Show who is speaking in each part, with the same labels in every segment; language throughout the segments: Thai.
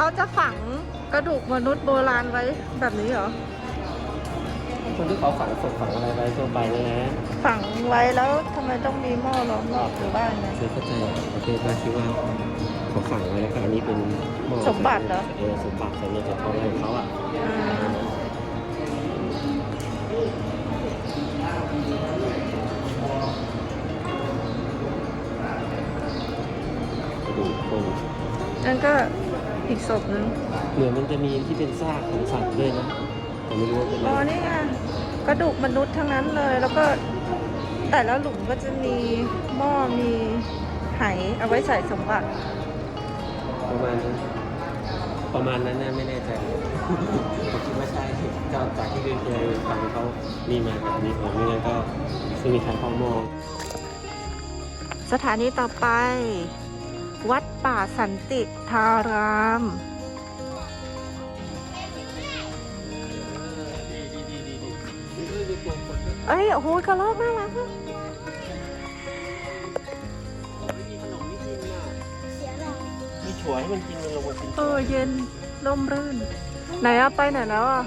Speaker 1: เขา
Speaker 2: จะฝังกระดูกมนุษย์โบราณไว้แบบนี้เหรอ
Speaker 1: คนที่เขาฝังศพฝังอะไรไว้ทั่วไปนะนะ
Speaker 2: ฝังไว้แล้วทำไมต้องมีหม้อล้อมรอบหรือว่าไง
Speaker 1: คือเข้าใจประเภทว่าคิดว่าเขาฝังไว้แล้วก็อันนี้เป็นหม้อ
Speaker 2: สมบัติเหรอ
Speaker 1: เออสมบัติสำเร็จจากเขาอะไรของเขาอะ
Speaker 2: อ่า
Speaker 1: กระดูกคน
Speaker 2: นั่นก็ อีกศพหนึง
Speaker 1: เหมือนมันจะมีที่เป็นซากของสัตว์ด้วยนะแต่ไม่รู้ว่าเป็น
Speaker 2: อ๋อ
Speaker 1: อะไร
Speaker 2: นี่ไงกระดูกมนุษย์ทั้งนั้นเลย แล้วก็แต่ละหลุมก็จะมีหม้อมีไหเอาไว้ใส่สมบัติ
Speaker 1: ประมาณนั้นประมาณนั้นนะไม่แน่ใจ ผมคิดว่าใช่ก็จากที่เคยฟังเขามีมาแบบนี้ผมไม่งั้นก็ซึ่งมีใครเข้ามอง
Speaker 2: สถานีต่อไป วัดป่าสันติธาราม เอ้ย โอ้โหกระรอกน่ารักอะ
Speaker 1: มีขนมไม่กินอะมีถั่วให้มันกินมันลงมากิน
Speaker 2: เออเย็นร่มรื่น ไหนอะไปไหนแล้วอะ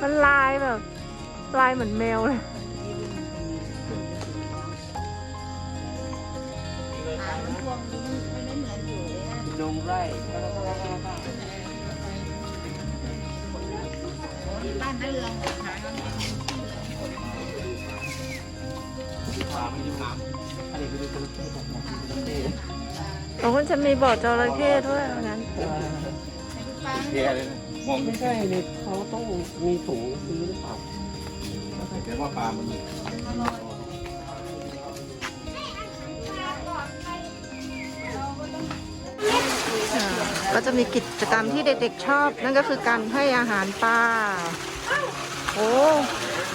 Speaker 2: มันลายแบบ ลายเหมือนแมวเลย
Speaker 3: บ้านนั่นเรืองนะคะ
Speaker 1: ปลาไม่ดื่มน้ำอันนี้คือเป็นจระเข้ของผมจระเข้
Speaker 2: โอ้คุณจะมีบ่อจระเข้ด้วยเอางั้น
Speaker 4: แย่เลยนะมอง
Speaker 1: ไม่ใช่เนี่ยเขาต้องมีถุงซื้อหรือเปล่า
Speaker 4: แต่ว่าปลามัน
Speaker 2: ก็จะมีกิจกรรมที่เด็กๆชอบ นั่นก็คือการให้อาหารปลาโอ้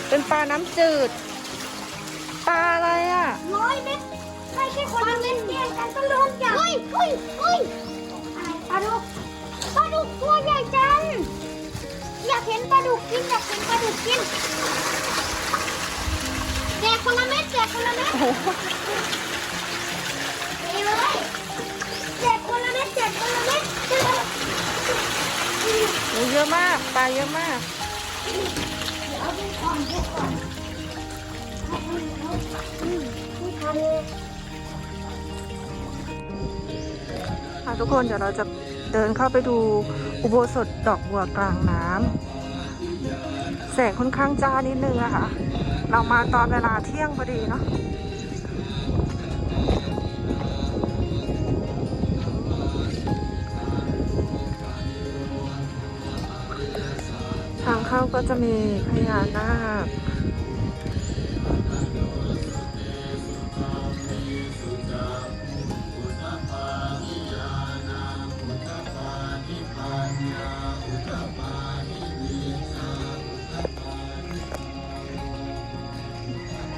Speaker 2: เป็นปลาน้ำจืด ปลาอะไรอะ
Speaker 5: ร้อยเม็ดไม่ใช่คนละเม็ดเนี่ยกันต้องโดนจับเฮ้ยเฮ้ยเฮ้ยอะไรปลาดุกปลาดุกตัวใหญ่จังอยากเห็นปลาดุกกินอยากเห็นปลาดุกกินแจกคนละเม็ดแจกคนละเม็ดนี่เลย
Speaker 2: โอ้เยอะมาก ปลาเยอะมาก
Speaker 5: เอาไปก่อนไปก่อนไม่ทันเลย
Speaker 2: ค่ะทุกคนเดี๋ยวเราจะเดินเข้าไปดูอุโบสถดอกบัวกลางน้ำแสงค่อนข้างจ้านิดนึงอะค่ะ เรามาตอนเวลาเที่ยงพอดีเนาะ เข้าก็จะมีพญานาค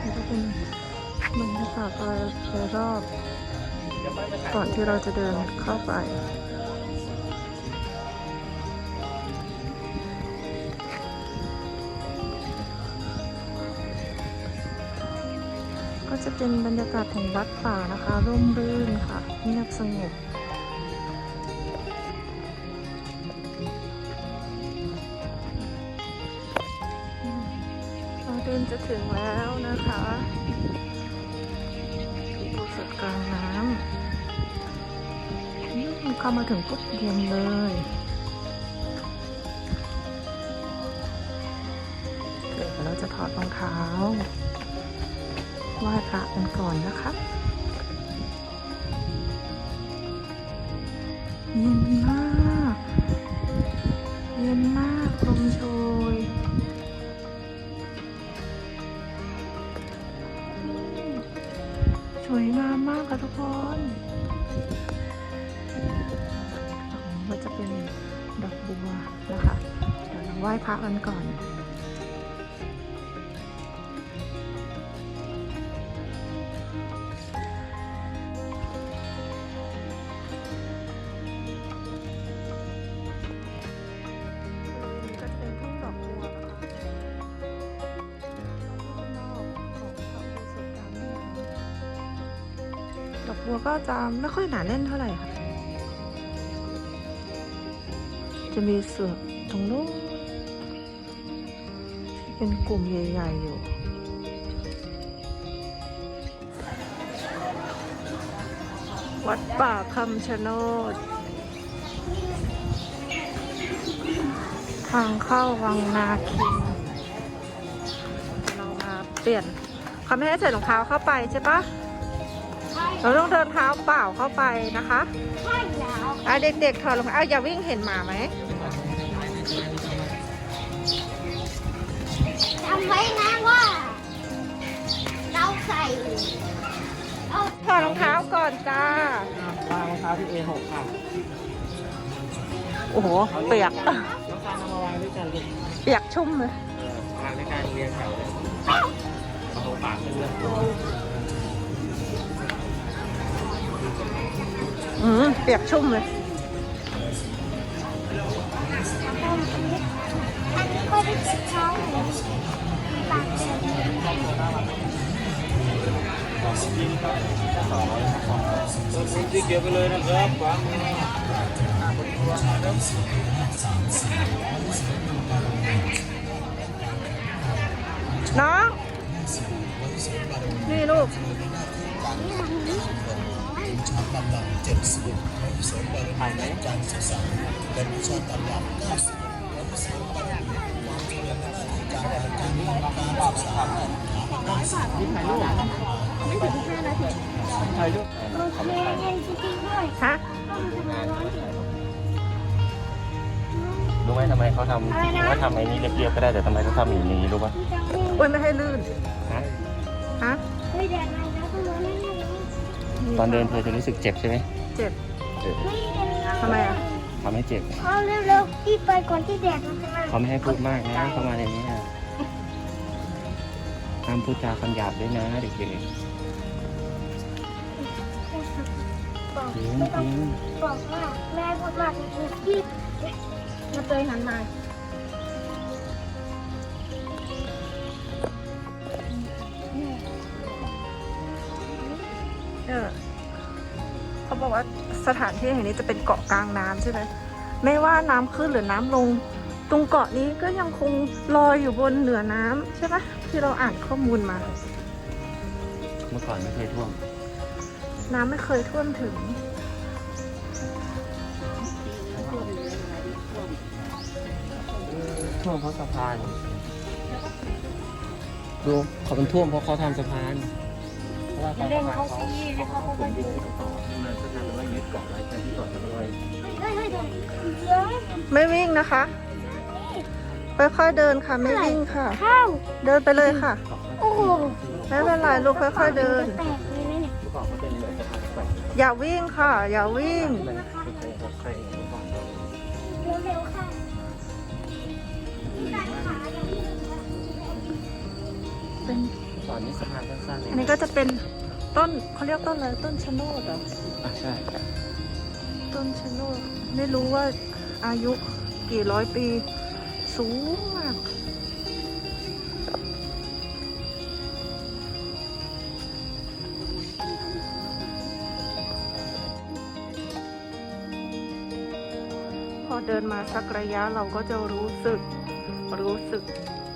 Speaker 2: นี่ก็เป็นบรรยากาศโดยรอบก่อนที่เราจะเดินเข้าไป ก็จะเป็นบรรยากาศของวัดป่านะคะ ร่มรื่นค่ะเงียบสงบเราเดินจะถึงแล้วนะคะอุโบสถกลางน้ำอืมเข้ามาถึงปุ๊บเย็นเลยเดี๋ยวเราจะถอดรองเท้า ไหว้พระกันก่อนนะคะเย็นมาก เย็นมากลมโชยสวยงามมากค่ะทุกคนก็จะเป็นดอกบัวนะคะ เดี๋ยวเราไหว้พระกันก่อน บัวก็จะไม่ค่อยหนาแน่นเท่าไหร่ค่ะ จะมีเสือกตรงนู้นเป็นกลุ่มใหญ่ ๆ อยู่วัดป่าคำชะโนด ทางเข้าวังนาคิน เรามาเปลี่ยนเขาไม่ให้ใส่รองเท้าเข้าไปใช่ปะ เราต้องเดินเท้าเปล่าเข้าไปนะคะ
Speaker 5: ใช่แล้ว
Speaker 2: อะเด็กๆถอดรองเท้าอะอย่าวิ่งเห็นหมาไหม
Speaker 5: จำไว้นะว่า เราใส่เรา
Speaker 2: ถอดรองเท้าก่อนจ้า
Speaker 1: วางรองเท้าที่ A6 ค่ะ
Speaker 2: โอ้โหเปียก
Speaker 1: น้องการเอามาวางด้วยกันดิ
Speaker 2: เปียกชุ่มเลย
Speaker 1: เออวางในการเรียงแถวเลยเอาตรงปากขึ้นเลย
Speaker 2: อืมเปียกชุ่มเลย
Speaker 5: อันนี้ก็ได้เจ็บเท้าหมือนปากเดิน
Speaker 4: ที่เกี่ยวไปเลยนะครับ ขวามือ
Speaker 2: น้องนี่ลูก
Speaker 1: ถ่ายไหมถ่ายรูป
Speaker 5: โอเคให้จริงๆด้วย
Speaker 2: ฮะ
Speaker 5: ต้องทำร้อนสิ
Speaker 1: รู้ไหมทำไมเขาทำว่าทำไอ้นี้เรียบๆก็ได้แต่ทำไมเขาทำอย่างนี้รู้ป่ะ
Speaker 2: อุ้ยไม่ให้ลื่น
Speaker 1: ฮะ
Speaker 2: ฮะ
Speaker 5: เฮ้ยแดดมาแล้วต้องร้อนแน่ๆ
Speaker 1: ตอนเดินเธอจะรู้สึกเจ็บใช่ไหม
Speaker 2: เจ็บ
Speaker 1: เออ
Speaker 5: ไม่เดินแล้ว
Speaker 2: ทำไมอะ
Speaker 1: ทำให้เจ็บ
Speaker 5: เอาเร็วๆรีบไปก่อนที่แดดมันจะมา
Speaker 1: เขาไม่ให้พูดมากนะเข้ามาในนี้อะห้ามพูดจาคำหยาบด้วยนะเด็ก
Speaker 5: บอก
Speaker 1: ๆจริง
Speaker 5: ไม่
Speaker 1: จ
Speaker 5: ต้อง
Speaker 1: ริง
Speaker 5: บอกว่าแม่พูดมากจริงๆที่
Speaker 2: มาเตยหันมา สถานที่แห่งนี้จะเป็นเกาะกลางน้ำใช่ไหมไม่ว่าน้ำขึ้นหรือน้ำลง ตรงเกาะนี้ก็ยังคงลอยอยู่บนเหนือน้ำใช่ปะที่เราอ่านข้อมูลมา
Speaker 1: เมื่อก่อนไม่เคยท่วม
Speaker 2: น้ำไม่เคยท่วมถึง
Speaker 1: ท่วมเพราะสะพาน ดูเขาเป็นท่วมเพราะเขาทำสะพาน เพราะว่าเขาเล่นเขาซีเขาเขาเป็นดินต่อมันสะพานมันยึดเกาะไว้แต่ที่เกาะจะลอย
Speaker 5: เฮ้ยเฮ้ยเดี๋ยวเดี๋ยว
Speaker 2: ไม่วิ่งนะคะ ค่อยๆเดินค่ะ ไม่วิ่งค่ะ
Speaker 5: ข้าว
Speaker 2: เดินไปเลยค่ะ
Speaker 5: โอ้โห
Speaker 2: ไม่เป็นไรลูกค่อยๆเดิน
Speaker 5: แตกเลยนะเนี่ย
Speaker 1: อก่อนเขาเป็นอ
Speaker 2: ย่าวิ่งค่ะ อย่าวิ่ง
Speaker 1: เคยเคยเห็นเมื่อก่อน
Speaker 5: เร็วๆค่ะ
Speaker 2: เป็น
Speaker 1: อนนี้สะพานสั้นๆเอง
Speaker 2: อันนี้ก็จะเป็นต้นเขาเรียกต้นอะไรต้นชะโนดเหรอ
Speaker 1: อะใช่
Speaker 2: ต้นชะโนดไม่รู้ว่าอายุกี่ร้อยปี สูงมากพอเดินมาสักระยะเราก็จะรู้สึกรู้สึก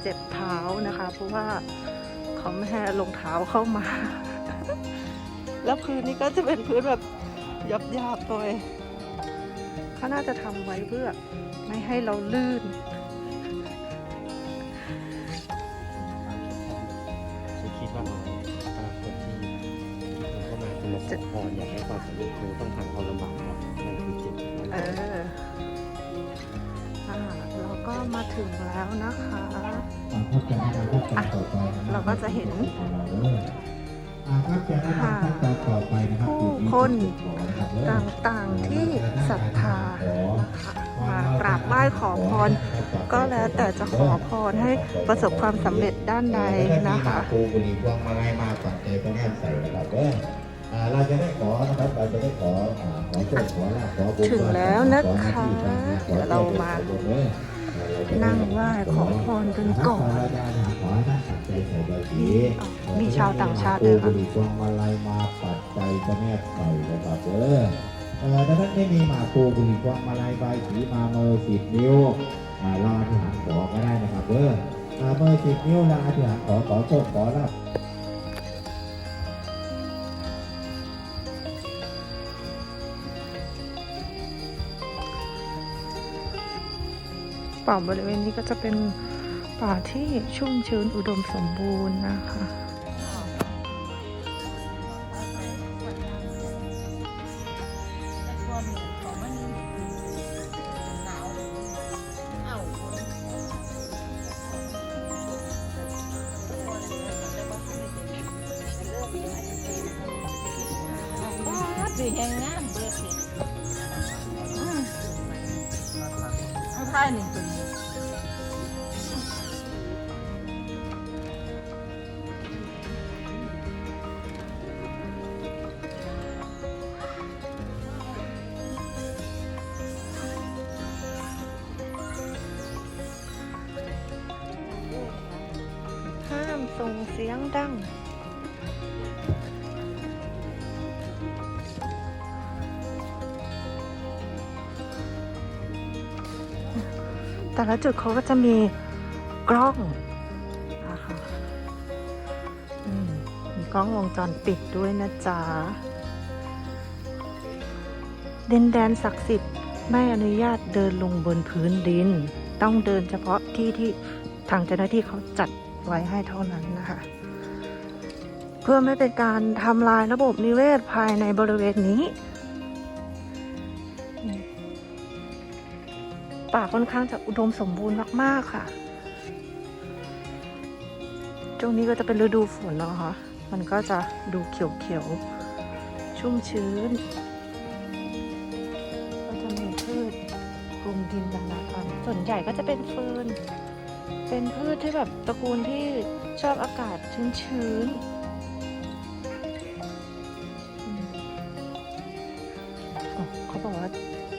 Speaker 2: เจ็บเท้านะคะ เพราะว่า เขาไม่ให้รองเท้าเข้ามา แล้วพื้นนี้ก็จะเป็นพื้นแบบยับยาบๆหน่อยเขาน่าจะทำไว้เพื่อไม่ให้เราลื่น
Speaker 1: ฉันคิดว่าเราถ้าคนที่ที่เขาเข้ามาคือมาขอพรอยากให้ความสำเร็จคือต้องทำความลำบากก่อนนั่นคือเจ็บ
Speaker 2: เอออ่าเราก็ มาถึงแล้วนะคะอะเราก็จะเห็น
Speaker 6: อ่าครับจะแนะนำขั้นตอนต่อไปนะครับ
Speaker 2: ผู้คนต่างๆที่ศรัทธานะคะมากราบไหว้ขอพร ก็แล้วแต่จะขอพรให้ประสบความสำเร็จด้านใดนะคะ
Speaker 6: ปูบุหรี่พวงมาลัยมาปักใจพระแม่ใส่นะครับเด้ออ่าเราจะได้ขอนะครับเราจะได้ขออ่าขอโชคขอลาภขอบุญ
Speaker 2: ถึงแล้วนะคะ
Speaker 6: ขอหน้ที่การงนขอ
Speaker 2: เดี๋ยวเรามา
Speaker 6: ขอบุญเด้อ
Speaker 2: นั่งไหว้ขอพรกันก่อน
Speaker 6: เราจะหาขอให้ท่านปักใจใส่ใบสี
Speaker 2: มีชาวต่างชาติด้วย
Speaker 6: บุ
Speaker 2: ค่ะ
Speaker 6: หรี่พวงมาลัยมาปัดใจจะแม่ใส่นะครับเอเออถ้าท่านไม่มีหมากปูบุหรี่พวงมาลัยใบสีมาเมอร์สิบนิ้วอ่าเรอธิษฐานขอก็ได้นะครับเออมาเมอร์สิบนิ้วราอธิษฐานขอขอโชคขอลาบ
Speaker 2: ป่าบริเวณนี้ก็จะเป็นป่าที่ชุ่มชื้นอุดมสมบูรณ์นะคะ
Speaker 3: สีแหงงามเบิดเลยอืมเอาท่ายหนึ่งตัวนี้
Speaker 2: แต่ละจุดเขาก็จะมีกล้องนะคะอืมมีกล้องวงจรปิดด้วยนะจ๊ะดินแดนศักดิ์สิทธิ์ไม่อนุญาตเดินลงบนพื้นดิน ต้องเดินเฉพาะที่ที่ทางเจ้าหน้าที่เขาจัดไว้ให้เท่านั้นนะคะ เพื่อไม่เป็นการทำลายระบบนิเวศภายในบริเวณนี้ ป่าค่อนข้างจะอุดมสมบูรณ์มาก ๆ ค่ะช่วงนี้ก็จะเป็นฤดูฝนเนาะคะ มันก็จะดูเขียว ๆ ชุ่มชื้น ก็จะมีพืชคลุมดินนานาพันธุ์ส่วนใหญ่ก็จะเป็นเฟิร์น เป็นพืชที่แบบตระกูลที่ชอบอากาศชื้นๆอืมอ๋อเขาบอกว่า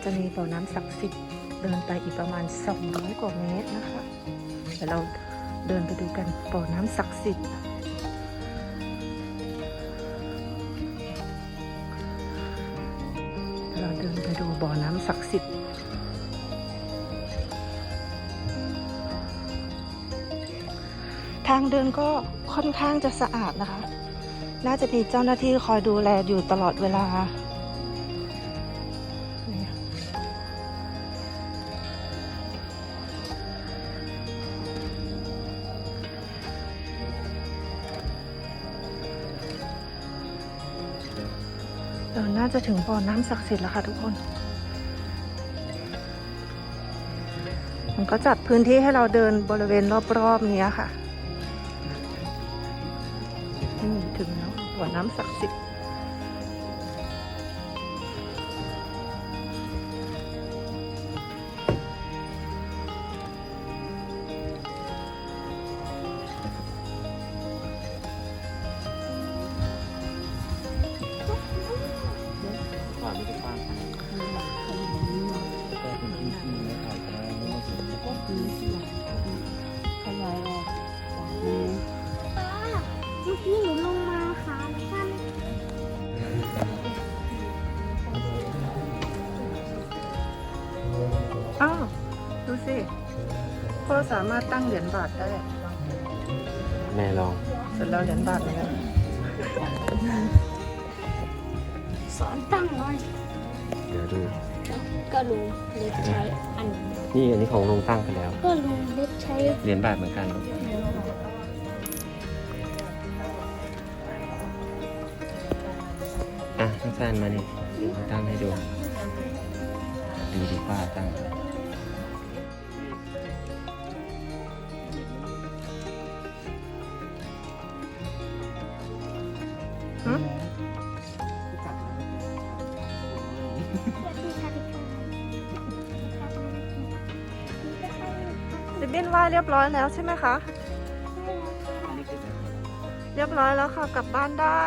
Speaker 2: จะมีบ่อน้ำศักดิ์สิทธิ์ เดินไปอีกประมาณ 200 กว่าเมตรนะคะเดี๋ยวเราเดินไปดูกันบ่อน้ำศักดิ์สิทธิ์เราเดินไปดูบ่อน้ำศักดิ์สิทธิ์ทางเดินก็ค่อนข้างจะสะอาดนะคะ น่าจะมีเจ้าหน้าที่คอยดูแลอยู่ตลอดเวลา เราน่าจะถึงบ่อน้ำศักดิ์สิทธิ์แล้วค่ะทุกคน มันก็จัดพื้นที่ให้เราเดินบริเวณรอบๆเนี้ยค่ะ นี่ถึงแล้วบ่อน้ำศักดิ์สิทธิ์ พ่อสามารถตั้งเหรียญบาทได้
Speaker 1: แม่ลอง
Speaker 2: เสร็จแล้วเหรียญบาทเหมือนกัน
Speaker 5: สอนตั้งหน่อย
Speaker 1: เดี๋ยวดู
Speaker 5: ก็ลุงเล็กใช้อัน
Speaker 1: นี่อันนี้ของลุงตั้งไปแล้ว
Speaker 5: ก็ลุงเล็กใช้
Speaker 1: เหรียญบาทเหมือนกัน อะสั้นๆมานี่ตั้งให้ดู ดูดีป้าตั้ง ฮะ ริบบิ้นไหวเรียบร้อยแล้วใช่ไหมคะ เรียบร้อยแล้วค่ะกลับบ้านได้